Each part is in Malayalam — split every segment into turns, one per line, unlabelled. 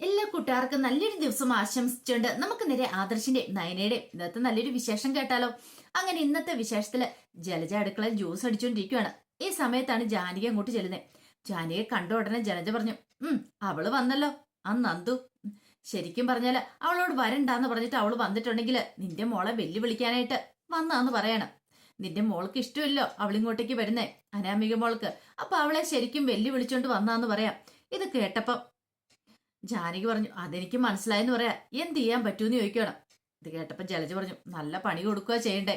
എല്ലാ കൂട്ടുകാർക്കും നല്ലൊരു ദിവസം ആശംസിച്ചുകൊണ്ട് നമുക്ക് നേരെ ആദർശിന്റെ നയനയുടെ ഇന്നത്തെ നല്ലൊരു വിശേഷം കേട്ടാലോ? അങ്ങനെ ഇന്നത്തെ വിശേഷത്തിൽ ജലജ അടുക്കളയിൽ ജ്യൂസ് അടിച്ചുകൊണ്ടിരിക്കുകയാണ് ഈ സമയത്താണ് ജാനിക അങ്ങോട്ട് ചെല്ലുന്നത് ജാനകിയെ കണ്ട ഉടനെ ജലജ പറഞ്ഞു ഉം അവൾ വന്നല്ലോ. ആ നന്ദു. ശരിക്കും പറഞ്ഞാൽ അവളോട് വരണ്ടാന്ന് പറഞ്ഞിട്ട് അവൾ വന്നിട്ടുണ്ടെങ്കിൽ നിന്റെ മോളെ വെല്ലുവിളിക്കാനായിട്ട് വന്നാന്ന് പറയണം. നിന്റെ മോൾക്ക് ഇഷ്ടമില്ലോ അവളിങ്ങോട്ടേക്ക് വരുന്നേ അനാമിക മോൾക്ക്. അപ്പൊ അവളെ ശരിക്കും വെല്ലുവിളിച്ചോണ്ട് വന്നാന്ന് പറയാം. ഇത് കേട്ടപ്പം ജാനകി പറഞ്ഞു അതെനിക്ക് മനസ്സിലായെന്ന് പറയാ. എന്ത് ചെയ്യാൻ പറ്റൂന്ന് ചോദിക്കണം ഇത് കേട്ടപ്പോ ജലജ പറഞ്ഞു നല്ല പണി കൊടുക്കുക ചെയ്യണ്ടേ.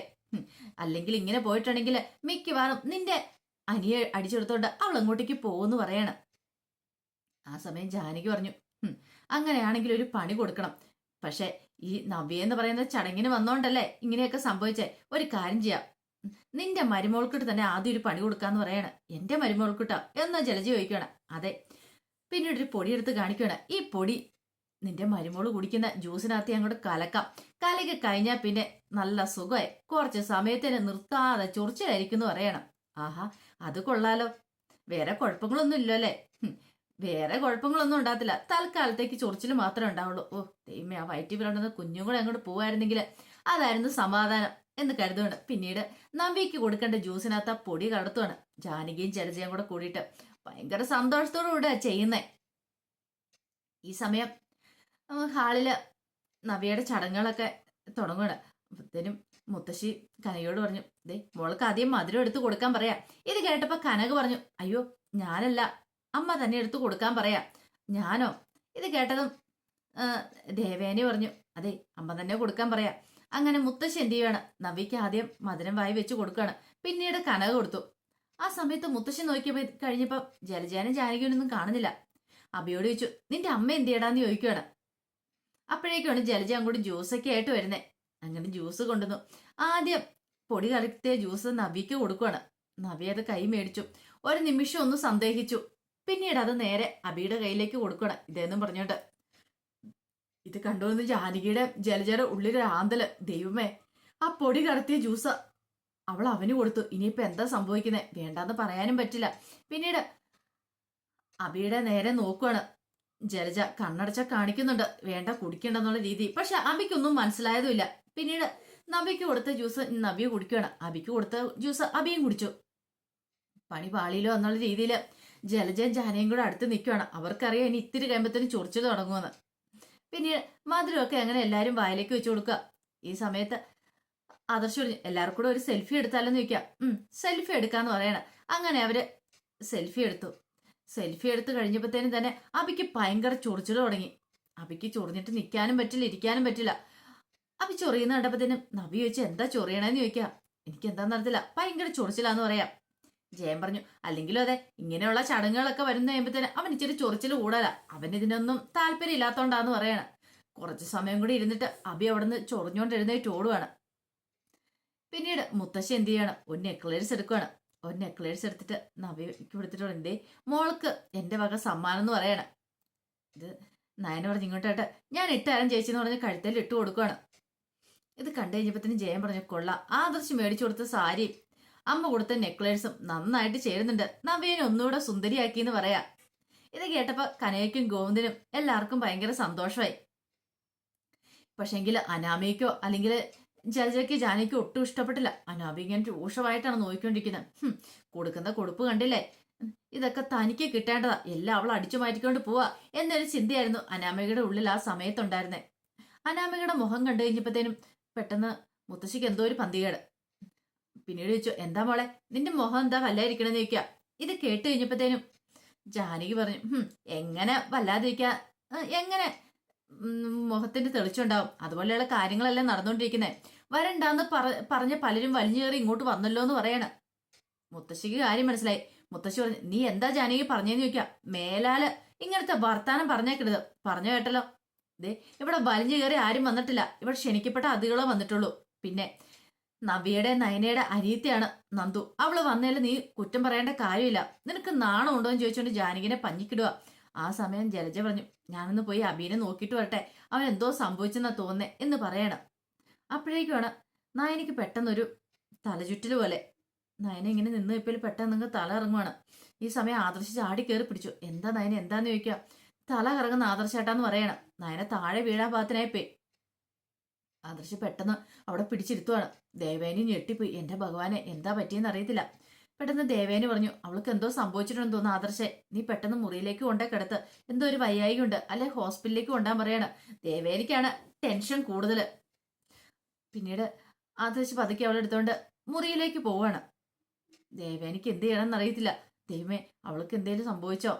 അല്ലെങ്കിൽ ഇങ്ങനെ പോയിട്ടുണ്ടെങ്കിൽ മിക്കവാറും നിന്റെ അനിയെ അടിച്ചെടുത്തോണ്ട് അവൾ അങ്ങോട്ടേക്ക് പോകുന്നു പറയണം. ആ സമയം ജാനകി പറഞ്ഞു അങ്ങനെയാണെങ്കിൽ ഒരു പണി കൊടുക്കണം. പക്ഷെ ഈ നവ്യ എന്ന് പറയുന്ന ചടങ്ങിന് വന്നോണ്ടല്ലേ ഇങ്ങനെയൊക്കെ സംഭവിച്ചേ. ഒരു കാര്യം ചെയ്യാം. നിന്റെ മരുമോൾക്കിട്ട് തന്നെ ആദ്യം ഒരു പണി കൊടുക്കാന്ന് പറയണം. എന്റെ മരുമോൾക്കിട്ടാ? എന്നാ ജലജ ചോദിക്കണം അതെ. പിന്നീട് ഒരു പൊടി എടുത്ത് കാണിക്കുകയാണ്. ഈ പൊടി നിന്റെ മരുമോൾ കുടിക്കുന്ന ജ്യൂസിനകത്ത് അങ്ങോട്ട് കലക്കാം. കലക്കി കഴിഞ്ഞാൽ പിന്നെ നല്ല സുഖമായി. കുറച്ച് സമയത്തിന് നിർത്താതെ ചൊറിച്ചിലായിരിക്കുന്നു പറയണം. ആഹാ അത് കൊള്ളാലോ. വേറെ കുഴപ്പങ്ങളൊന്നും ഇല്ലോ അല്ലേ വേറെ കുഴപ്പങ്ങളൊന്നും ഉണ്ടാകത്തില്ല. തൽക്കാലത്തേക്ക് ചൊറിച്ചിൽ മാത്രമേ ഉണ്ടാവുള്ളൂ. ഓ ദൈവമേ ആ വയറ്റി കുഞ്ഞുങ്ങളെ അങ്ങോട്ട് പോവായിരുന്നെങ്കിൽ അതായിരുന്നു സമാധാനം. എന്ന് കരുതുകയാണ്. പിന്നീട് നമ്പിക്ക് കൊടുക്കേണ്ട ജ്യൂസിനകത്ത് ആ പൊടി കടത്തുവാണ് ജാനകിയും ജലജയും കൂടെ കൂടിയിട്ട് ഭയങ്കര സന്തോഷത്തോടു കൂടെ ചെയ്യുന്നേ. ഈ സമയം ഹാളിൽ നവിയുടെ ചടങ്ങുകളൊക്കെ തുടങ്ങുകയാണ്. അപ്പത്തേനും മുത്തശ്ശി കനകയോട് പറഞ്ഞു ദേ മോൾക്ക് ആദ്യം മധുരം എടുത്തു കൊടുക്കാൻ പറയാം. ഇത് കേട്ടപ്പോ കനക പറഞ്ഞു അയ്യോ ഞാനല്ല അമ്മ തന്നെ എടുത്തു കൊടുക്കാൻ പറയാം. ഞാനോ? ഇത് കേട്ടതും ദേവേനി പറഞ്ഞു അതെ അമ്മ തന്നെ കൊടുക്കാൻ പറയാം. അങ്ങനെ മുത്തശ്ശി എന്ത് ചെയ്യാണ് നവിക്ക് ആദ്യം മധുരം വായി വെച്ച് കൊടുക്കുകയാണ്. പിന്നീട് കനക കൊടുത്തു. ആ സമയത്ത് മുത്തശ്ശി നോക്കിയപ്പോ കഴിഞ്ഞപ്പോ ജലജാനും ജാനകിയൊന്നും കാണുന്നില്ല. അബിയോട് ചോദിച്ചു നിന്റെ അമ്മ എന്ത് ചെയ്യടാന്ന് ചോദിക്കുകയാണ് അപ്പോഴേക്കാണ് ജലജ അങ്ങോട്ട് ജ്യൂസൊക്കെ ആയിട്ട് വരുന്നേ. അങ്ങനെ ജ്യൂസ് കൊണ്ടുവന്നു. ആദ്യം പൊടി കലർത്തിയ ജ്യൂസ് നവിക്ക് കൊടുക്കുകയാണ് നവി അത് കൈ മേടിച്ചു. ഒരു നിമിഷം ഒന്ന് സന്ദേഹിച്ചു. പിന്നീട് അത് നേരെ അബിയുടെ കയ്യിലേക്ക് കൊടുക്കണം ഇതെന്നും പറഞ്ഞോണ്ട്. ഇത് കണ്ടുവന്ന് ജാനകിയുടെ ജലജയുടെ ഉള്ളിലൊരു ആന്തൽ. ദൈവമേ ആ പൊടി കടത്തിയ ജ്യൂസ് അവൾ അവന് കൊടുത്തു. ഇനിയിപ്പോ എന്താ സംഭവിക്കുന്നത് വേണ്ടാന്ന് പറയാനും പറ്റില്ല. പിന്നീട് അബിയുടെ നേരെ നോക്കുവാണ്. ജലജ കണ്ണടച്ച കാണിക്കുന്നുണ്ട്. വേണ്ട കുടിക്കണ്ടെന്നുള്ള രീതി. പക്ഷെ അബിക്കൊന്നും മനസ്സിലായതുമില്ല. പിന്നീട് നബിക്ക് കൊടുത്ത ജ്യൂസ് നബി കുടിക്കുകയാണ് അബിക്ക് കൊടുത്ത ജ്യൂസ് അബിയും കുടിച്ചു. പണി പാളിയിലോ എന്നുള്ള രീതിയിൽ ജലജയും ജാനയും കൂടെ അടുത്ത് നിൽക്കുകയാണ് അവർക്കറിയാം ഇനി ഇത്തിരി കഴിയുമ്പത്തേനും ചൊറിച്ചു തുടങ്ങുമെന്ന്. പിന്നീട് മധുരമൊക്കെ അങ്ങനെ എല്ലാരും വായിലേക്ക് വെച്ചു കൊടുക്കുക. ഈ സമയത്ത് ആദർശ് പറഞ്ഞു എല്ലാവർക്കും കൂടെ ഒരു സെൽഫി എടുത്താലെന്ന് ചോദിക്കാം ഉം സെൽഫി എടുക്കാന്ന് പറയണം. അങ്ങനെ അവർ സെൽഫി എടുത്തു. സെൽഫി എടുത്തു കഴിഞ്ഞപ്പോഴത്തേനും തന്നെ അബിക്ക് ഭയങ്കര ചൊറിച്ചിൽ തുടങ്ങി. അബിക്ക് ചൊറിഞ്ഞിട്ട് നിൽക്കാനും പറ്റില്ല ഇരിക്കാനും പറ്റില്ല. അബി ചൊറിയുന്ന കണ്ടപ്പോഴത്തേനും നബി ചോദിച്ചു എന്താ ചൊറിയണേന്ന് ചോദിക്കാം എനിക്ക് എന്താന്ന് അറിയത്തില്ല. ഭയങ്കര ചൊറിച്ചിലാന്ന് പറയാം. ജയൻ പറഞ്ഞു അല്ലെങ്കിലും അതെ ഇങ്ങനെയുള്ള ചടങ്ങുകളൊക്കെ വരുന്ന കഴിയുമ്പോഴത്തേന് അവൻ ഇച്ചിരി ചൊറിച്ചിൽ കൂടല. അവൻ ഇതിനൊന്നും താല്പര്യം ഇല്ലാത്തോണ്ടാന്ന് പറയണം. കുറച്ച് സമയം കൂടി ഇരുന്നിട്ട് അബി അവിടുന്ന് ചൊറിഞ്ഞോണ്ട് എഴുന്നേറ്റ് ഓടുവാണ്. പിന്നീട് മുത്തശ്ശി എന്ത് ചെയ്യണം? ഒരു നെക്ലേഴ്സ് എടുക്കുകയാണ് ഒരു നെക്ലേഴ്സ് എടുത്തിട്ട് നവിക്ക് കൊടുത്തിട്ട് എന്തേ മോൾക്ക് എന്റെ വക സമ്മാനം എന്ന് പറയണം. ഇത് നയന പറഞ്ഞു ഇങ്ങോട്ടായിട്ട് ഞാൻ ഇട്ടുതരാൻ ചേച്ചിന്ന് പറഞ്ഞ് കഴുത്തിൽ ഇട്ട് കൊടുക്കുകയാണ് ഇത് കണ്ടു തന്നെ ജയൻ പറഞ്ഞു ആ ആദർശ് മേടിച്ചു കൊടുത്ത സാരി അമ്മ കൊടുത്ത നെക്ലേസും നന്നായിട്ട് ചേരുന്നുണ്ട്. നവീനെ ഒന്നുകൂടെ സുന്ദരിയാക്കി എന്ന് പറയാ. ഇത് കേട്ടപ്പോ കനയ്ക്കും ഗോവിന്ദനും എല്ലാവർക്കും ഭയങ്കര സന്തോഷമായി. പക്ഷെങ്കിൽ അനാമയ്ക്കോ അല്ലെങ്കിൽ ജലജയ്ക്ക് ജാനയ്ക്കോ ഒട്ടും ഇഷ്ടപ്പെട്ടില്ല. അനാമി ഇങ്ങനെ രൂക്ഷമായിട്ടാണ് നോക്കിക്കൊണ്ടിരിക്കുന്നത് കൊടുക്കുന്ന കൊടുപ്പ് കണ്ടില്ലേ? ഇതൊക്കെ തനിക്ക് കിട്ടേണ്ടതാ. എല്ലാം അവൾ അടിച്ചു മാറ്റിക്കൊണ്ട് പോവാ എന്നൊരു ചിന്തയായിരുന്നു അനാമികയുടെ ഉള്ളിൽ ആ സമയത്തുണ്ടായിരുന്നേ. അനാമികയുടെ മുഖം കണ്ടു കഴിഞ്ഞപ്പോഴത്തേനും പെട്ടെന്ന് മുത്തശ്ശിക്ക് എന്തോ ഒരു പന്തികേട്. പിന്നീട് ചോദിച്ചു എന്താ മോളെ? നിന്റെ മുഖം എന്താ വല്ലായിരിക്കണെന്ന് ചോദിക്കുക ഇത് കേട്ട് കഴിഞ്ഞപ്പോഴത്തേനും ജാനകി പറഞ്ഞു "ഹും, എങ്ങനെ വല്ലാതിരിക്കാ ആ, എങ്ങനെ? മുഖത്തിന്റെ തെളിച്ചുണ്ടാവും അതുപോലെയുള്ള കാര്യങ്ങളെല്ലാം നടന്നുകൊണ്ടിരിക്കുന്നത് വരണ്ടാന്ന് പറ പറഞ്ഞ പലരും വലിഞ്ഞു കയറി ഇങ്ങോട്ട് വന്നല്ലോ എന്ന് പറയണ. മുത്തശ്ശിക്ക് കാര്യം മനസ്സിലായി. മുത്തശ്ശി പറഞ്ഞു നീ എന്താ ജാനകി പറഞ്ഞേന്ന് ചോദിക്കാം? മേലാൽ ഇങ്ങനത്തെ വർത്താനം പറഞ്ഞേക്കരുത്. പറഞ്ഞു കേട്ടല്ലോ. ദേ ഇവിടെ വലിഞ്ഞു കയറി ആരും വന്നിട്ടില്ല. ഇവിടെ ക്ഷണിക്കപ്പെട്ട അതികളോ വന്നിട്ടുള്ളൂ. പിന്നെ നവിയുടെ നയനയുടെ അനിയത്തിയാണ് നന്ദു. അവൾ വന്നതിൽ നീ കുറ്റം പറയേണ്ട കാര്യമില്ല. നിനക്ക് നാണം ഉണ്ടോ എന്ന് ചോദിച്ചുകൊണ്ട് ജാനകിനെ പഞ്ഞിക്കിടുക. ആ സമയം ജലജ പറഞ്ഞു ഞാനൊന്ന് പോയി അബീനെ നോക്കിയിട്ട് വരട്ടെ. അവൻ എന്തോ സംഭവിച്ചെന്നാ തോന്നേ എന്ന് പറയണം. അപ്പോഴേക്കുമാണ് നയനയ്ക്ക് പെട്ടെന്നൊരു തലചുറ്റൽ പോലെ. നയന ഇങ്ങനെ നിന്ന് ഇപ്പോൾ പെട്ടെന്ന് നിങ്ങൾ തല ഇറങ്ങുവാണ്. ഈ സമയം ആദർശി ചാടി കയറി പിടിച്ചു. എന്താ നയന? എന്താന്ന് ചോദിക്കുക? തല കറങ്ങുന്ന ആദർശേട്ടാന്ന് പറയണം. നയന താഴെ വീഴാൻ പാകത്തിനായിപ്പേ ആദർശ് പെട്ടെന്ന് അവിടെ പിടിച്ചിരുത്തുവാണ്. ദേവേനി ഞെട്ടിപ്പോയി. എന്റെ ഭഗവാനെ എന്താ പറ്റിയെന്ന് അറിയത്തില്ല. പെട്ടെന്ന് ദേവേനി പറഞ്ഞു അവൾക്ക് എന്തോ സംഭവിച്ചിട്ടുണ്ടെന്ന് തോന്നുന്നു ആദർശെ. നീ പെട്ടെന്ന് മുറിയിലേക്ക് കൊണ്ടേ കിടത്ത്. എന്തോ ഒരു വയ്യായിക ഉണ്ട് അല്ലെ ഹോസ്പിറ്റലിലേക്ക് കൊണ്ടാൻ പറയാണ്. ദേവേനിക്കാണ് ടെൻഷൻ കൂടുതൽ പിന്നീട് ആദർശ് പതുക്കെ അവളെ എടുത്തോണ്ട് മുറിയിലേക്ക് പോവാണ്. ദേവേനിക്ക് എന്ത് ചെയ്യണമെന്ന് അറിയത്തില്ല. ദൈവമേ അവൾക്ക് എന്തേലും സംഭവിച്ചോ?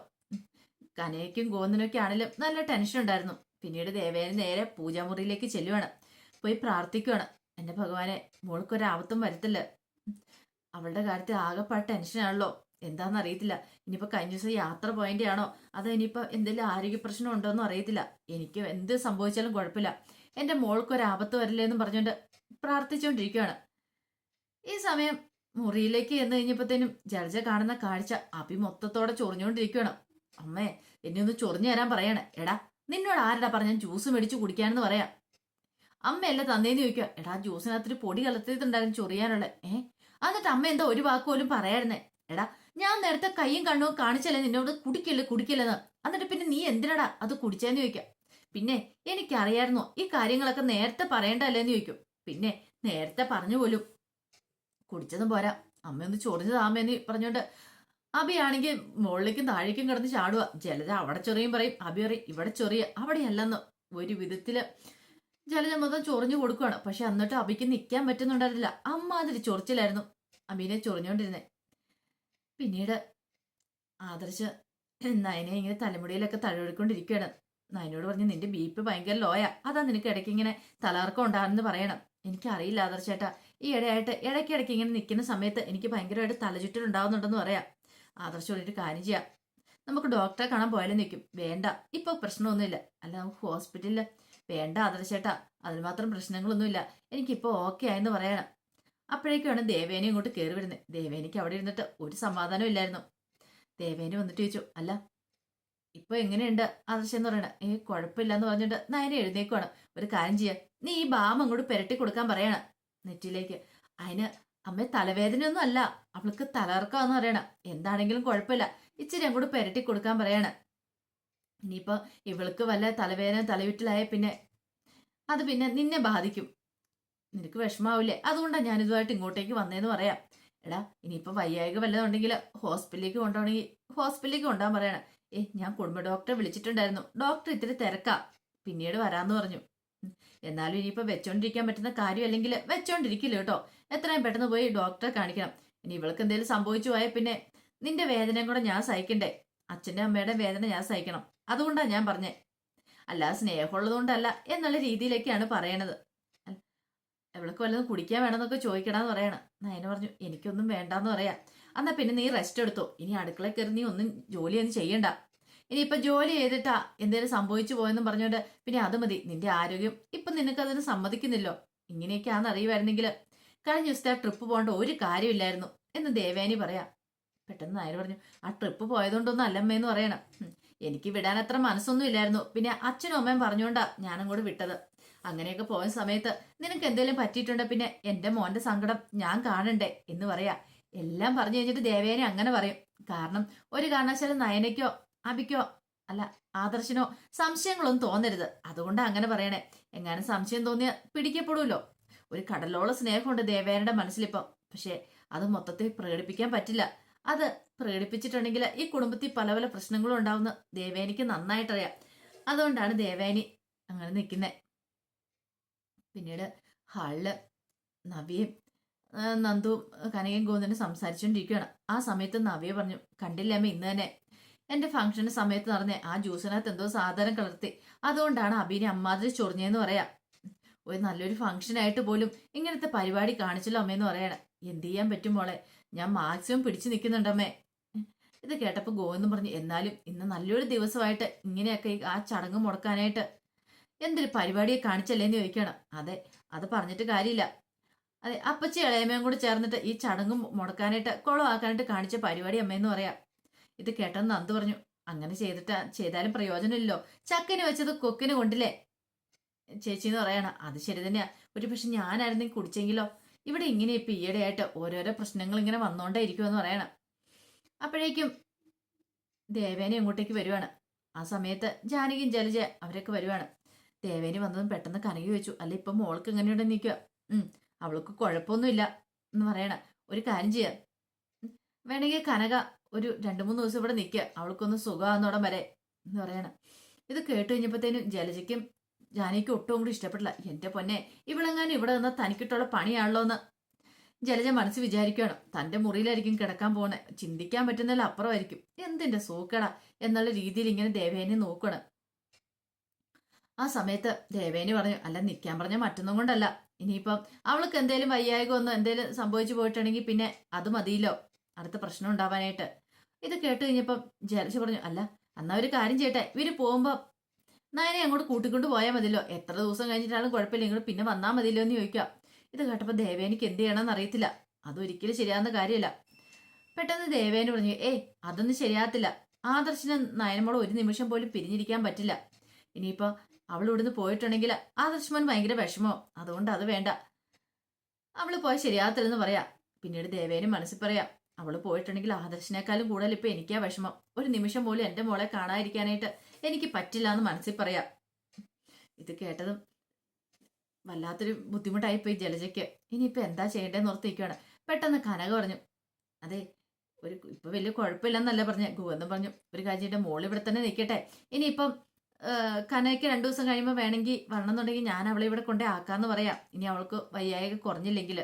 കനയ്ക്കും ഗോന്നിനൊക്കെ ആണെങ്കിലും നല്ല ടെൻഷൻ ഉണ്ടായിരുന്നു. പിന്നീട് ദേവേനി നേരെ പൂജാമുറിയിലേക്ക് ചെല്ലുവാണ്. പോയി പ്രാർത്ഥിക്കുകയാണ് എന്റെ ഭഗവാനെ മോൾക്കൊരാപത്തും വരത്തില്ല. അവളുടെ കാര്യത്തിൽ ആകെപ്പാട് ടെൻഷനാണല്ലോ എന്താണെന്ന് അറിയത്തില്ല. ഇനിയിപ്പോ കഴിഞ്ഞ ദിവസം യാത്ര പോയതിന്റെ ആണോ അതോ ഇനിയിപ്പോ എന്തെങ്കിലും ആരോഗ്യ പ്രശ്നം ഉണ്ടോ എന്നും അറിയത്തില്ല. എനിക്ക് എന്ത് സംഭവിച്ചാലും കുഴപ്പമില്ല. എന്റെ മോൾക്കൊരാപത്ത് വരില്ലേ എന്ന് പറഞ്ഞുകൊണ്ട് പ്രാർത്ഥിച്ചുകൊണ്ടിരിക്കുകയാണ് ഈ സമയം മുറിയിലേക്ക് എന്ന് കഴിഞ്ഞപ്പോഴത്തേനും ജലജ കാണുന്ന കാഴ്ച അഭി മൊത്തത്തോടെ ചൊറിഞ്ഞുകൊണ്ടിരിക്കുകയാണ് അമ്മേ എന്നെ ഒന്ന് ചൊറിഞ്ഞു തരാൻ പറയണേ. എടാ നിന്നോട് ആരടാ പറഞ്ഞ? ജ്യൂസ് മേടിച്ച് കുടിക്കാനെന്ന് പറയാം. അമ്മയല്ല തന്നേന്ന് ചോദിക്കുക എടാ ജ്യൂസിനകത്തൊരു പൊടി കലർത്തിയിട്ടുണ്ടായിരുന്നു ചൊറിയാനുള്ള. ഏ? എന്നിട്ട് അമ്മ എന്താ ഒരു വാക്ക് പോലും പറയായിരുന്നേ. എടാ ഞാൻ നേരത്തെ കൈയും കണ്ണും കാണിച്ചല്ലേ നിന്നോട് കുടിക്കല്ലേ കുടിക്കില്ലെന്ന്. എന്നിട്ട് പിന്നെ നീ എന്തിനടാ അത് കുടിച്ചേന്ന് ചോദിക്കാം പിന്നെ എനിക്കറിയായിരുന്നോ ഈ കാര്യങ്ങളൊക്കെ നേരത്തെ പറയണ്ടല്ലേന്ന് ചോദിക്കും. പിന്നെ നേരത്തെ പറഞ്ഞു പോലും. കുടിച്ചതും പോരാ. അമ്മയൊന്ന് ചൊറിഞ്ഞു താമേന്ന് പറഞ്ഞോണ്ട് അബിയാണെങ്കിൽ മുകളിലേക്കും താഴേക്കും കിടന്ന് ചാടുക ജലജ അവിടെ ചൊറിയും പറയും. അബി പറയും ഇവിടെ ചൊറിയ അവിടെയല്ലെന്ന്. ഒരു വിധത്തിൽ ജലജ മൊത്തം ചൊറിഞ്ഞു കൊടുക്കുകയാണ് പക്ഷെ എന്നിട്ട് അബിക്ക് നിൽക്കാൻ പറ്റുന്നുണ്ടായിരുന്നില്ല. അമ്മാതിരി ചൊറിച്ചിലായിരുന്നു. അബീനെ ചൊറിഞ്ഞോണ്ടിരുന്നേ. പിന്നീട് ആദർശ് നയനെ ഇങ്ങനെ തലമുടിയിലൊക്കെ തഴവെടുക്കൊണ്ടിരിക്കുകയാണ് നയനോട് പറഞ്ഞ് നിന്റെ ബി പി ഭയങ്കര ലോയാ. അതാ നിനക്ക് ഇടയ്ക്ക് ഇങ്ങനെ തലകർക്കം ഉണ്ടാകുന്നത് പറയണം. എനിക്കറിയില്ല ആദർശേട്ടാ. ഈ ഇടയായിട്ട് ഇടയ്ക്കിടയ്ക്ക് ഇങ്ങനെ നിൽക്കുന്ന സമയത്ത് എനിക്ക് ഭയങ്കരമായിട്ട് തലചുറ്റലുണ്ടാവുന്നുണ്ടെന്ന് പറയാം. ആദർശ് ഒരു കാര്യം ചെയ്യാം. നമുക്ക് ഡോക്ടറെ കാണാൻ പോയാലും നിൽക്കും. വേണ്ട. ഇപ്പൊ പ്രശ്നമൊന്നുമില്ല. അല്ല നമുക്ക് ഹോസ്പിറ്റലിൽ വേണ്ട ആദർശേട്ടാ അതിന് മാത്രം പ്രശ്നങ്ങളൊന്നുമില്ല. എനിക്കിപ്പോ ഓക്കെ ആയെന്ന് പറയണം. അപ്പോഴേക്കാണ് ദേവേനെ ഇങ്ങോട്ട് കയറി വരുന്നത് ദേവേനിക്ക് അവിടെ ഇരുന്നിട്ട് ഒരു സമാധാനം ഇല്ലായിരുന്നു. ദേവേനി വന്നിട്ട് ചോദിച്ചു അല്ല ഇപ്പൊ എങ്ങനെയുണ്ട് ആദർശം എന്ന് പറയണ? ഏ കുഴപ്പമില്ല എന്ന് പറഞ്ഞിട്ട് നയനെ എഴുന്നേക്കുവാണ്. ഒരു കാര്യം ചെയ്യാ. നീ ഈ ബാം അങ്ങോട്ട് പെരട്ടി കൊടുക്കാൻ പറയണ. നെറ്റിയിലേക്ക്. അതിന് അമ്മ തലവേദനയൊന്നും അല്ല. അവൾക്ക് തലകർക്കാന്ന് പറയണം. എന്താണെങ്കിലും കുഴപ്പമില്ല. ഇച്ചിരി അങ്ങോട്ട് പെരട്ടി കൊടുക്കാൻ പറയണം. ഇനിയിപ്പോ ഇവൾക്ക് വല്ല തലവേദന തലവിറ്റിലായ പിന്നെ അത് പിന്നെ നിന്നെ ബാധിക്കും. നിനക്ക് വിഷമാവില്ലേ? അതുകൊണ്ടാണ് ഞാനിതുമായിട്ട് ഇങ്ങോട്ടേക്ക് വന്നേന്ന് പറയാം. എടാ ഇനിയിപ്പോൾ വയ്യായിക വല്ലതുണ്ടെങ്കിൽ ഹോസ്പിറ്റലിലേക്ക് കൊണ്ടുപോകണമെങ്കിൽ ഹോസ്പിറ്റലിലേക്ക് കൊണ്ടുപോകാൻ പറയണം. ഏ ഞാൻ കുടുംബ ഡോക്ടറെ വിളിച്ചിട്ടുണ്ടായിരുന്നു. ഡോക്ടർ ഇത്തിരി തിരക്കാ. പിന്നീട് വരാമെന്ന് പറഞ്ഞു. എന്നാലും ഇനിയിപ്പോൾ വെച്ചോണ്ടിരിക്കാൻ പറ്റുന്ന കാര്യം അല്ലെങ്കിൽ വെച്ചോണ്ടിരിക്കില്ല കേട്ടോ. എത്രയും പെട്ടെന്ന് പോയി ഡോക്ടറെ കാണിക്കണം. ഇനി ഇവൾക്ക് എന്തെങ്കിലും സംഭവിച്ചു പോയാൽ പിന്നെ നിന്റെ വേദനയും കൂടെ ഞാൻ സഹിക്കണ്ടേ? അച്ഛന്റെ അമ്മയുടെ വേദന ഞാൻ സഹിക്കണം. അതുകൊണ്ടാണ് ഞാൻ പറഞ്ഞേ. അല്ല സ്നേഹമുള്ളതുകൊണ്ടല്ല എന്നുള്ള രീതിയിലേക്കാണ് പറയണത്. എവിടേക്ക് വല്ലതും കുടിക്കാൻ വേണമെന്നൊക്കെ ചോദിക്കണമെന്ന് പറയണം. നയന പറഞ്ഞു എനിക്കൊന്നും വേണ്ടാന്ന് പറയാം. എന്നാ പിന്നെ നീ റെസ്റ്റ് എടുത്തോ. ഇനി അടുക്കള കയറി നീ ഒന്നും ജോലിയൊന്നും ചെയ്യണ്ട. ഇനിയിപ്പൊ ജോലി ചെയ്തിട്ടാ എന്തേലും സംഭവിച്ചു പോയെന്നും പറഞ്ഞോണ്ട് പിന്നെ അത് മതി. നിന്റെ ആരോഗ്യം ഇപ്പൊ നിനക്ക് അതിന് സമ്മതിക്കുന്നില്ലോ. ഇങ്ങനെയൊക്കെയാണെന്ന് അറിയുമായിരുന്നെങ്കിൽ കഴിഞ്ഞ ദിവസത്തെ ട്രിപ്പ് പോകേണ്ട ഒരു കാര്യമില്ലായിരുന്നു എന്ന് ദേവേനി പറയാം. പെട്ടെന്ന് നായർ പറഞ്ഞു ആ ട്രിപ്പ് പോയതുകൊണ്ടൊന്നും അല്ലമ്മേന്ന് പറയണം. എനിക്ക് വിടാൻ അത്ര മനസ്സൊന്നും ഇല്ലായിരുന്നു. പിന്നെ അച്ഛനും അമ്മയും പറഞ്ഞുകൊണ്ടാ ഞാനും കൂടെ വിട്ടത്. അങ്ങനെയൊക്കെ പോയ സമയത്ത് നിനക്ക് എന്തെങ്കിലും പറ്റിയിട്ടുണ്ട്? പിന്നെ എന്റെ മോന്റെ സങ്കടം ഞാൻ കാണണ്ടേ? എന്ന് പറയാ. എല്ലാം പറഞ്ഞു കഴിഞ്ഞിട്ട് ദേവേനെ അങ്ങനെ പറയും. കാരണം ഒരു കാരണവശാലും നയനയ്ക്കോ അബിക്കോ അല്ല ആദർശനോ സംശയങ്ങളൊന്നും തോന്നരുത്. അതുകൊണ്ട് അങ്ങനെ പറയണേ. എങ്ങാനും സംശയം തോന്നിയാൽ പിടിക്കപ്പെടുമല്ലോ. ഒരു കടലോള സ്നേഹമുണ്ട് ദേവേനയുടെ മനസ്സിലിപ്പം. പക്ഷേ അത് മൊത്തത്തിൽ പ്രകടിപ്പിക്കാൻ പറ്റില്ല. അത് പ്രകടിപ്പിച്ചിട്ടുണ്ടെങ്കിൽ ഈ കുടുംബത്തിൽ പല പല പ്രശ്നങ്ങളും ഉണ്ടാവുന്ന. ദേവേനിക്ക് നന്നായിട്ടറിയാം. അതുകൊണ്ടാണ് ദേവേനി അങ്ങനെ നിൽക്കുന്നത് പിന്നീട് ഹാളിൽ നവിയും നന്ദു നന്ദുവും കനകയും ഗോവിന്ദനും സംസാരിച്ചുകൊണ്ടിരിക്കുകയാണ് ആ സമയത്ത് നവിയെ പറഞ്ഞു കണ്ടില്ലമ്മ ഇന്ന് തന്നെ എന്റെ ഫംഗ്ഷന്റെ സമയത്ത് നടന്നേ. ആ ജ്യൂസിനകത്ത് എന്തോ സാധനം കലർത്തി. അതുകൊണ്ടാണ് അബീനെ അമ്മാതിരി ചൊറിഞ്ഞതെന്ന് പറയാ. ഒരു നല്ലൊരു ഫംഗ്ഷനായിട്ട് പോലും ഇങ്ങനത്തെ പരിപാടി കാണിച്ചല്ലോ അമ്മയെന്ന് പറയണം. എന്ത് ചെയ്യാൻ പറ്റും മോളെ? ഞാൻ മാക്സിമം പിടിച്ചു നിൽക്കുന്നുണ്ടമ്മേ ഇത് കേട്ടപ്പോൾ ഗോവെന്നും പറഞ്ഞു എന്നാലും ഇന്ന് നല്ലൊരു ദിവസമായിട്ട് ഇങ്ങനെയൊക്കെ ആ ചടങ്ങ് മുടക്കാനായിട്ട് എന്തൊരു പരിപാടിയെ കാണിച്ചല്ലേന്ന് ചോദിക്കണം. അതെ അത് പറഞ്ഞിട്ട് കാര്യമില്ല. അതെ അപ്പച്ചി ഇളയമ്മയും കൂടെ ചേർന്നിട്ട് ഈ ചടങ്ങ് മുടക്കാനായിട്ട് കുളമാക്കാനായിട്ട് കാണിച്ച പരിപാടി അമ്മയെന്ന് പറയാം. ഇത് കേട്ടെന്ന് നന്ദു പറഞ്ഞു അങ്ങനെ ചെയ്തിട്ട് ചെയ്താലും പ്രയോജനമില്ലല്ലോ. ചക്കന് വെച്ചത് കൊക്കിന് കൊണ്ടില്ലേ? ചേച്ചി എന്ന് പറയണം അത് ശരി തന്നെയാ. ഒരു പക്ഷെ ഞാനായിരുന്നെങ്കിൽ കുടിച്ചെങ്കിലോ? ഇവിടെ ഇങ്ങനെ ഇപ്പൊ ഈയിടെയായിട്ട് ഓരോരോ പ്രശ്നങ്ങൾ ഇങ്ങനെ വന്നോണ്ടേ ഇരിക്കുമെന്ന് പറയണം. അപ്പോഴേക്കും ദേവേനെ അങ്ങോട്ടേക്ക് വരുവാണ്. ആ സമയത്ത് ജാനകിയും ജലജ അവരൊക്കെ വരുവാണ്. ദേവേനി വന്നതും പെട്ടെന്ന് കനകി വെച്ചു അല്ല ഇപ്പം മോൾക്ക് ഇങ്ങനെയുണ്ട് നിൽക്കുക? അവൾക്ക് കുഴപ്പമൊന്നുമില്ല എന്ന് പറയണ. ഒരു കാര്യം ചെയ്യാം. വേണമെങ്കിൽ കനക ഒരു രണ്ട് മൂന്ന് ദിവസം ഇവിടെ നിൽക്കുക. അവൾക്കൊന്ന് സുഖമാകുന്നോടം വരെ എന്ന് പറയണം. ഇത് കേട്ട് കഴിഞ്ഞപ്പോഴത്തേനും ജലജയ്ക്കും ജാനകിക്കും ഒട്ടും കൂടി ഇഷ്ടപ്പെട്ടില്ല. എന്റെ പൊന്നെ ഇവളെങ്ങാനും ഇവിടെ നിന്ന് തനിക്കിട്ടുള്ള പണിയാണല്ലോ എന്ന് ജലജ മനസ്സ് വിചാരിക്കുകയാണ് തന്റെ മുറിയിലായിരിക്കും കിടക്കാൻ പോണേ. ചിന്തിക്കാൻ പറ്റുന്നതിൽ അപ്പുറമായിരിക്കും. എന്തിന്റെ സൂക്കട എന്നുള്ള രീതിയിൽ ഇങ്ങനെ ദേവേനെ നോക്കണം ആ സമയത്ത് ദേവേനി പറഞ്ഞു അല്ല നിൽക്കാൻ പറഞ്ഞ മറ്റൊന്നും കൊണ്ടല്ല. ഇനിയിപ്പം അവൾക്ക് എന്തേലും വയ്യായകോ എന്തേലും സംഭവിച്ചു പോയിട്ടുണ്ടെങ്കിൽ പിന്നെ അത് മതിയല്ലോ. അടുത്ത പ്രശ്നം ഉണ്ടാവാനായിട്ട്. ഇത് കേട്ട് കഴിഞ്ഞപ്പം ജലജ പറഞ്ഞു അല്ല എന്നാ ഒരു കാര്യം ചെയ്യട്ടെ. ഇവർ പോകുമ്പോ നയനെ അങ്ങോട്ട് കൂട്ടിക്കൊണ്ട് പോയാൽ മതിയല്ലോ. എത്ര ദിവസം കഴിഞ്ഞിട്ടാണ് കുഴപ്പമില്ല ഇങ്ങോട്ട് പിന്നെ വന്നാൽ മതിയല്ലോ എന്ന് ചോദിക്കാം ഇത് കേട്ടപ്പോൾ ദേവേനിക്ക് എന്ത് ചെയ്യണമെന്ന് അറിയത്തില്ല. അതൊരിക്കലും ശരിയാകുന്ന കാര്യമല്ല. പെട്ടെന്ന് ദേവേനെ പറഞ്ഞു ഏ അതൊന്നും ശരിയാകത്തില്ല. ആദർശിന് നയനമോട് ഒരു നിമിഷം പോലും പിരിഞ്ഞിരിക്കാൻ പറ്റില്ല. ഇനിയിപ്പോ അവൾ ഇവിടുന്ന് പോയിട്ടുണ്ടെങ്കിൽ ആദർശമോൻ ഭയങ്കര വിഷമോ. അതുകൊണ്ട് അത് വേണ്ട. അവൾ പോയി ശരിയാകത്തില്ലെന്ന് പറയാം. പിന്നീട് ദേവേനും മനസ്സിൽ പറയാം അവൾ പോയിട്ടുണ്ടെങ്കിൽ ആദർശിനേക്കാളും കൂടുതൽ ഇപ്പൊ എനിക്കാ വിഷമം. ഒരു നിമിഷം പോലും എന്റെ മോളെ കാണാതിരിക്കാനായിട്ട് എനിക്ക് പറ്റില്ല എന്ന് മനസ്സിൽ പറയാം. ഇത് കേട്ടതും വല്ലാത്തൊരു ബുദ്ധിമുട്ടായിപ്പോയി ജലജയ്ക്ക്. ഇനിയിപ്പോൾ എന്താ ചെയ്യേണ്ടതെന്ന് ഓർത്തിരിക്കുകയാണ് പെട്ടെന്ന് കനക പറഞ്ഞു അതെ ഒരു ഇപ്പൊ വലിയ കുഴപ്പമില്ലെന്നല്ല പറഞ്ഞ. ഗുവെന്നും പറഞ്ഞു ഒരു കാര്യം മോൾ ഇവിടെ തന്നെ നിൽക്കട്ടെ. ഇനിയിപ്പം കനയ്ക്ക് രണ്ടു ദിവസം കഴിയുമ്പോൾ വേണമെങ്കിൽ വരണമെന്നുണ്ടെങ്കിൽ ഞാൻ അവളെ ഇവിടെ കൊണ്ടേ ആക്കാന്ന് പറയാം. ഇനി അവൾക്ക് വയ്യായക കുറഞ്ഞില്ലെങ്കിൽ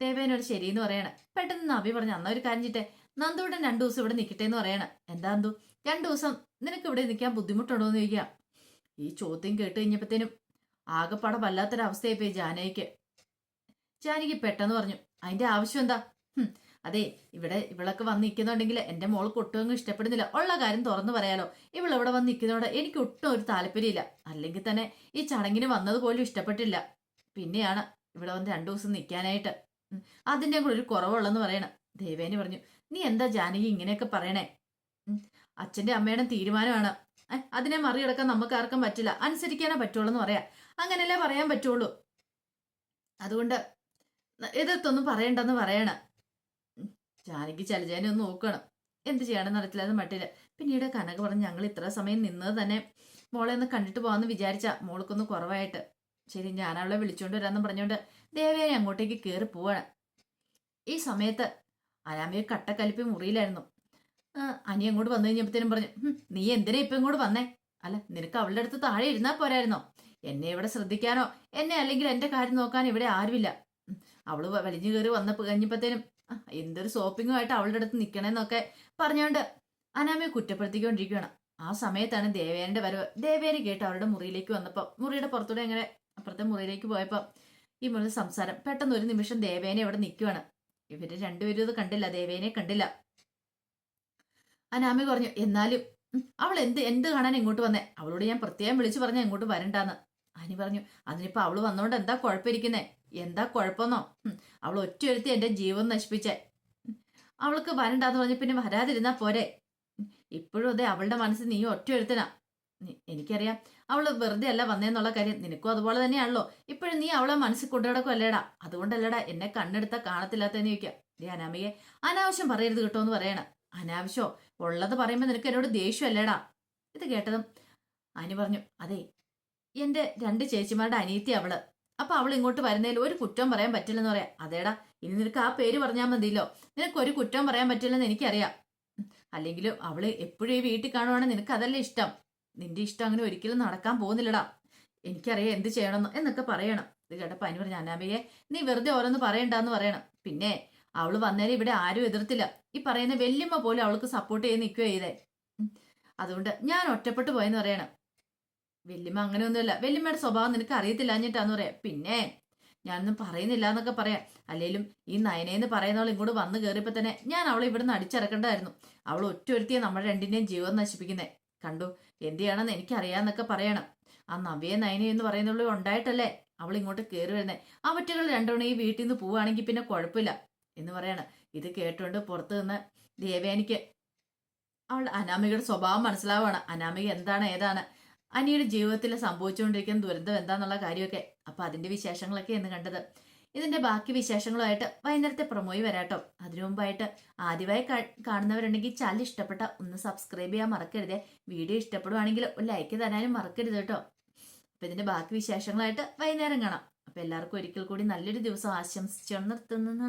ദേവേനൊരു ശരിയെന്ന് പറയണേ. പെട്ടെന്ന് നബി പറഞ്ഞു അന്ന ഒരു കാര്യം ചിട്ടെ നന്ദുവിടെ രണ്ടു ദിവസം ഇവിടെ നിൽക്കട്ടെ എന്ന് പറയണേ. എന്താ നന്ദു? രണ്ടു ദിവസം നിനക്ക് ഇവിടെ നിൽക്കാൻ ബുദ്ധിമുട്ടുണ്ടോ എന്ന് ചോദിക്കാം. ഈ ചോദ്യം കേട്ട് കഴിഞ്ഞപ്പോഴത്തേനും ആകെപ്പാടെ വല്ലാത്തൊരവസ്ഥയായി പോയി ജാനകിക്ക്. ജാനകി പെട്ടെന്ന് പറഞ്ഞു അതിന്റെ ആവശ്യം എന്താ? അതെ ഇവിടെ ഇവളൊക്കെ വന്ന് നിൽക്കുന്നുണ്ടെങ്കിൽ എന്റെ മോൾക്ക് ഒട്ടും ഇഷ്ടപ്പെടുന്നില്ല. ഉള്ള കാര്യം തുറന്നു പറയാലോ. ഇവൾ ഇവിടെ വന്ന് നിൽക്കുന്നതോടെ എനിക്ക് ഒട്ടും ഒരു താല്പര്യമില്ല. അല്ലെങ്കിൽ തന്നെ ഈ ചടങ്ങിന് വന്നത് പോലും ഇഷ്ടപ്പെട്ടില്ല. പിന്നെയാണ് ഇവിടെ വന്ന് രണ്ടു ദിവസം നിൽക്കാനായിട്ട് അതിന്റെ കൂടെ ഒരു കുറവുള്ളെന്ന് പറയണം. ദേവേനി പറഞ്ഞു നീ എന്താ ജാനകി ഇങ്ങനെയൊക്കെ പറയണേ? അച്ഛന്റെ അമ്മയുടെ തീരുമാനമാണ്. അതിനെ മറികടക്കാൻ നമുക്ക് ആർക്കും പറ്റില്ല. അനുസരിക്കാനേ പറ്റുള്ളൂ എന്ന് പറയാം. അങ്ങനെയല്ലേ പറയാൻ പറ്റുള്ളൂ? അതുകൊണ്ട് എതിർത്തൊന്നും പറയണ്ടെന്ന് പറയണ. ജാനകി ചലജാനെ ഒന്ന് നോക്കണം. എന്ത് ചെയ്യണമെന്ന് അറിയത്തില്ലാതെ മട്ടില്ല പിന്നീട് കനക പറഞ്ഞ് ഞങ്ങൾ ഇത്ര സമയം നിന്നത് തന്നെ മോളെ ഒന്ന് കണ്ടിട്ട് പോകാമെന്ന് വിചാരിച്ച മോൾക്കൊന്ന് കുറവായിട്ട്. ശരി ഞാൻ അവളെ വിളിച്ചുകൊണ്ട് വരാമെന്ന് പറഞ്ഞുകൊണ്ട് ദേവേനെ അങ്ങോട്ടേക്ക് കയറി പോവാണ്. ഈ സമയത്ത് അനാമിയെ കട്ടക്കലിപ്പി മുറിയിലായിരുന്നു. അനി അങ്ങോട്ട് വന്നു കഴിഞ്ഞപ്പോഴത്തേനും പറഞ്ഞു നീ എന്തിനാ ഇപ്പം ഇങ്ങോട്ട് വന്നേ? അല്ല നിനക്ക് അവളുടെ അടുത്ത് താഴെ ഇരുന്നാ പോരായിരുന്നോ? എന്നെ ഇവിടെ ശ്രദ്ധിക്കാനോ എന്നെ അല്ലെങ്കിൽ എന്റെ കാര്യം നോക്കാൻ ഇവിടെ ആരുമില്ല. അവൾ വലിഞ്ഞു കയറി വന്നപ്പോൾ കഴിഞ്ഞപ്പോഴത്തേനും എന്തൊരു സോപ്പിങ്ങുമായിട്ട് അവളുടെ അടുത്ത് നിക്കണേന്നൊക്കെ പറഞ്ഞുകൊണ്ട് അനാമയെ കുറ്റപ്പെടുത്തിക്കൊണ്ടിരിക്കുകയാണ് ആ സമയത്താണ് ദേവേനന്റെ വരവ്. ദേവേനെ കേട്ട് അവരുടെ മുറിയിലേക്ക് വന്നപ്പോൾ മുറിയുടെ പുറത്തൂടെ ഇങ്ങനെ അപ്പുറത്തെ മുറിയിലേക്ക് പോയപ്പോൾ ഈ മുറി സംസാരം. പെട്ടെന്ന് ഒരു നിമിഷം ദേവേനെ അവിടെ നിൽക്കുകയാണ് ഇവർ രണ്ടുപേരും ഇത് കണ്ടില്ല ദേവേനെ കണ്ടില്ല. അനാമി പറഞ്ഞു എന്നാലും അവൾ എന്ത് എന്ത് കാണാൻ ഇങ്ങോട്ട് വന്നേ? അവളോട് ഞാൻ പ്രത്യേകം വിളിച്ചു പറഞ്ഞ ഇങ്ങോട്ട് വരണ്ടാന്ന്. അനി പറഞ്ഞു അതിനിപ്പോ അവൾ വന്നോണ്ട് എന്താ കുഴപ്പമിരിക്കുന്നേ? എന്താ കുഴപ്പമെന്നോ അവൾ ഒറ്റയൊരുത്തി എന്റെ ജീവൻ നശിപ്പിച്ചേ. അവൾക്ക് വരണ്ടാന്ന് പറഞ്ഞ പിന്നെ വരാതിരുന്നാ പോരെ? ഇപ്പോഴും അതെ അവളുടെ മനസ്സിൽ നീ ഒറ്റയൊരുത്തനാ. എനിക്കറിയാം അവൾ വെറുതെ അല്ല വന്നേന്നുള്ള കാര്യം നിനക്കും അതുപോലെ തന്നെയാണല്ലോ. ഇപ്പോഴും നീ അവളെ മനസ്സിൽ കൊണ്ടുനടക്കുമല്ലേടാ അതുകൊണ്ടല്ലടാ എന്നെ കണ്ണെടുത്ത കാണത്തില്ലാത്തതെന്ന് ചോദിക്കാം. ദേ അനാമിയെ അനാവശ്യം പറയരുത് കേട്ടോ എന്ന് പറയണം. അനാവശ്യമോ ഉള്ളത് പറയുമ്പോൾ നിനക്ക് എന്നോട് ദേഷ്യമല്ലേടാ? ഇത് കേട്ടതും അനി പറഞ്ഞു അതെ എന്റെ രണ്ട് ചേച്ചിമാരുടെ അനിയത്തി അവൾ. അപ്പൊ അവൾ ഇങ്ങോട്ട് വരുന്നതിൽ ഒരു കുറ്റം പറയാൻ പറ്റില്ലെന്ന് പറയാം. അതേടാ ഇനി നിനക്ക് ആ പേര് പറഞ്ഞാൽ മതിയല്ലോ. നിനക്ക് ഒരു കുറ്റം പറയാൻ പറ്റില്ലെന്ന് എനിക്കറിയാം. അല്ലെങ്കിലും അവൾ എപ്പോഴും ഈ വീട്ടിൽ കാണുവാണെങ്കിൽ നിനക്ക് അതല്ലേ ഇഷ്ടം. നിന്റെ ഇഷ്ടം അങ്ങനെ ഒരിക്കലും നടക്കാൻ പോകുന്നില്ലടാ. എനിക്കറിയാം എന്ത് ചെയ്യണമെന്ന് എന്നൊക്കെ പറയണം. ഇത് കേട്ടപ്പോ അനി പറഞ്ഞു അനാമയെ നീ വെറുതെ ഓരോന്ന് പറയണ്ടെന്ന് പറയണം. പിന്നെ അവൾ വന്നേരം ഇവിടെ ആരും എതിർത്തില്ല. ഈ പറയുന്ന വല്യമ്മ പോലും അവൾക്ക് സപ്പോർട്ട് ചെയ്ത് നിൽക്കുകയോ ചെയ്തേ. അതുകൊണ്ട് ഞാൻ ഒറ്റപ്പെട്ടു പോയെന്ന് പറയണം. വല്യമ്മ അങ്ങനെയൊന്നുമില്ല. വല്യമ്മയുടെ സ്വഭാവം നിനക്ക് അറിയത്തില്ല എന്നിട്ടാന്ന് പറയാം. പിന്നെ ഞാനൊന്നും പറയുന്നില്ല എന്നൊക്കെ പറയാം. അല്ലെങ്കിലും ഈ നയനേന്ന് പറയുന്നവൾ ഇങ്ങോട്ട് വന്നു കയറിയപ്പോ തന്നെ ഞാൻ അവളെ ഇവിടുന്ന് അടിച്ചിറക്കേണ്ടായിരുന്നു അവൾ ഒറ്റ ഒരുത്തിയെ നമ്മുടെ രണ്ടിന്റെയും ജീവൻ നശിപ്പിക്കുന്നേ. കണ്ടു? എന്ത് ചെയ്യണമെന്ന് എനിക്കറിയാന്നൊക്കെ പറയണം. ആ നവ്യ നയന എന്ന് പറയുന്നവൾ ഉണ്ടായിട്ടല്ലേ അവൾ ഇങ്ങോട്ട് കയറി ആ മറ്റുകൾ രണ്ടുമണി ഈ വീട്ടിൽ നിന്ന് പോവുകയാണെങ്കിൽ പിന്നെ കുഴപ്പമില്ല. എന്ന് പറയാണ്. ഇത് കേട്ടുകൊണ്ട് പുറത്ത് നിന്ന് ദേവയാനിക്ക് അവൾ അനാമികയുടെ സ്വഭാവം മനസ്സിലാവുകയാണ് അനാമിക എന്താണ് ഏതാണ്? അനിയുടെ ജീവിതത്തിൽ സംഭവിച്ചുകൊണ്ടിരിക്കുന്ന ദുരന്തം എന്താണെന്നുള്ള കാര്യമൊക്കെ. അപ്പൊ അതിന്റെ വിശേഷങ്ങളൊക്കെ എന്ന് കണ്ടത്. ഇതിന്റെ ബാക്കി വിശേഷങ്ങളുമായിട്ട് വൈകുന്നേരത്തെ പ്രൊമോയി വരാട്ടോ. അതിനു മുമ്പായിട്ട് ആദ്യമായി കാണുന്നവരുണ്ടെങ്കിൽ ചാനൽ ഇഷ്ടപ്പെട്ട ഒന്ന് സബ്സ്ക്രൈബ് ചെയ്യാൻ മറക്കരുതേ. വീഡിയോ ഇഷ്ടപ്പെടുവാണെങ്കിൽ ഒരു ലൈക്ക് തരാനും മറക്കരുത് കേട്ടോ. അപ്പൊ ഇതിന്റെ ബാക്കി വിശേഷങ്ങളായിട്ട് വൈകുന്നേരം കാണാം. അപ്പൊ എല്ലാവർക്കും ഒരിക്കൽ കൂടി നല്ലൊരു ദിവസം ആശംസിച്ചു നിർത്തുന്നു.